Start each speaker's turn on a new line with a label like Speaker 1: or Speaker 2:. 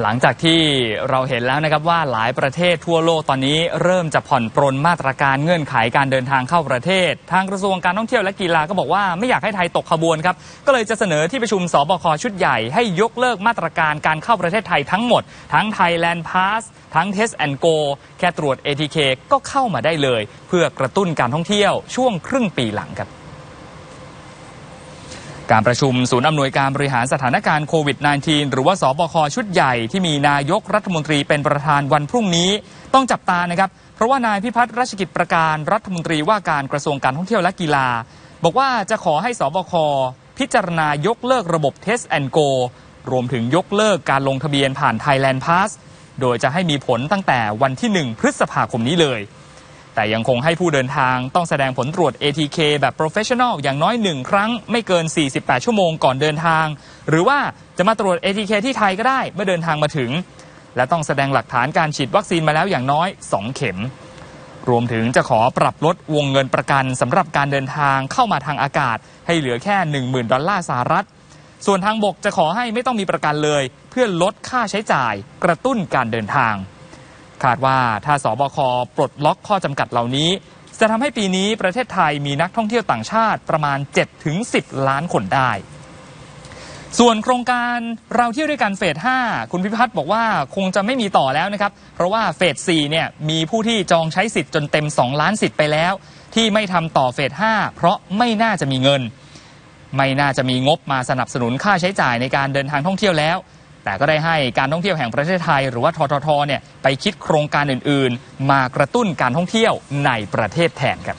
Speaker 1: หลังจากที่เราเห็นแล้วนะครับว่าหลายประเทศทั่วโลกตอนนี้เริ่มจะผ่อนปรนมาตรการเงื่อนไขการเดินทางเข้าประเทศ ทางกระทรวงการท่องเที่ยวและกีฬาก็บอกว่าไม่อยากให้ไทยตกขบวนครับ ก็เลยจะเสนอที่ประชุมสบคชุดใหญ่ให้ยกเลิกมาตรการการเข้าประเทศไทยทั้งหมด ทั้ง Thailand Pass ทั้ง Test and Go แค่ตรวจ ATK ก็เข้ามาได้เลย เพื่อกระตุ้นการท่องเที่ยวช่วงครึ่งปีหลังครับ การประชุมศูนย์อำนวยการบริหารสถานการณ์โควิด -19 หรือว่าสบคชุดใหญ่ที่มีนายกรัฐมนตรีเป็นประธานวันพรุ่งนี้ ต้องจับตานะครับ เพราะว่านายพิพัฒน์รัชกิจประการรัฐมนตรีว่าการกระทรวงการท่องเที่ยวและกีฬา บอกว่าจะขอให้สบคพิจารณายกเลิกระบบ Test and Go รวมถึงยกเลิกการลงทะเบียนผ่าน Thailand Pass โดยจะให้มีผลตั้งแต่วันที่ 1 พฤษภาคมนี้เลย แต่ยังคงให้ผู้เดินทางต้องแสดงผลตรวจ ATK แบบ professional อย่างน้อยหนึ่งครั้งไม่เกิน 48 ชั่วโมงก่อนเดินทาง หรือว่าจะมาตรวจ ATK ที่ไทยก็ได้เมื่อเดินทางมาถึง และต้องแสดงหลักฐานการฉีดวัคซีนมาแล้วอย่างน้อย 2 เข็ม รวมถึงจะขอปรับลดวงเงินประกันสำหรับการเดินทางเข้ามาทางอากาศ ให้เหลือแค่ 10,000 ดอลลาร์สหรัฐ ส่วนทางบกจะขอให้ไม่ต้องมีประกันเลย เพื่อลดค่าใช้จ่าย กระตุ้นการเดินทาง คาดว่าถ้าสบคปลดล็อกข้อจำกัดเหล่านี้ จะทำให้ปีนี้ประเทศไทยมีนักท่องเที่ยวต่างชาติประมาณ 7-10 ล้านคนได้ ส่วนโครงการเราเที่ยวด้วยกันเฟส 5 คุณพิพัฒน์บอกว่าคงจะไม่มีต่อแล้วนะครับ เพราะว่าเฟส 4 เนี่ยมีผู้ที่จองใช้สิทธิ์จนเต็ม 2 ล้านสิทธิ์ไปแล้ว ที่ไม่ทำต่อเฟส 5 เพราะไม่น่าจะมีเงิน ไม่น่าจะมีงบมาสนับสนุนค่าใช้จ่ายในการเดินทางท่องเที่ยวแล้ว แต่ก็ได้ให้การท่องเที่ยวแห่งประเทศไทย หรือว่าทททเนี่ยไปคิดโครงการอื่น ๆ มากระตุ้นการท่องเที่ยวในประเทศแทนครับ